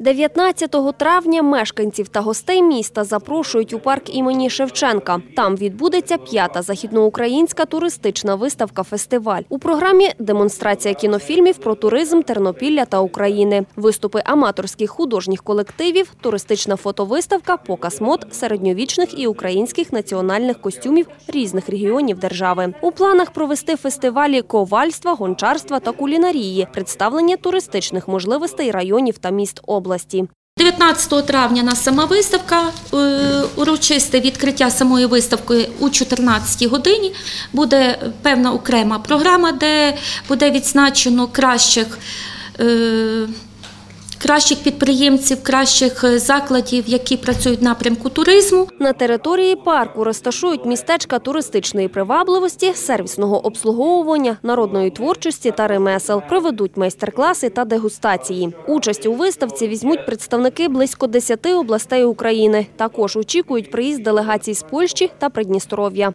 19 травня мешканців та гостей міста запрошують у парк імені Шевченка. Там відбудеться п'ята західноукраїнська туристична виставка-фестиваль. У програмі демонстрація кінофільмів про туризм Тернопілля та України, виступи аматорських художніх колективів, туристична фотовиставка, показ мод середньовічних і українських національних костюмів різних регіонів держави. У планах провести фестивалі ковальства, гончарства та кулінарії, представлення туристичних можливостей районів та міст області. 19 травня на сама виставка, е, урочисте відкриття самої виставки у 14 годині. Буде певна окрема програма, де буде відзначено кращих. Е, Кращих підприємців, кращих закладів, які працюють в напрямку туризму. На території парку розташують містечка туристичної привабливості, сервісного обслуговування, народної творчості та ремесел. Проведуть майстер-класи та дегустації. Участь у виставці візьмуть представники близько 10 областей України. Також очікують приїзд делегацій з Польщі та Придністров'я.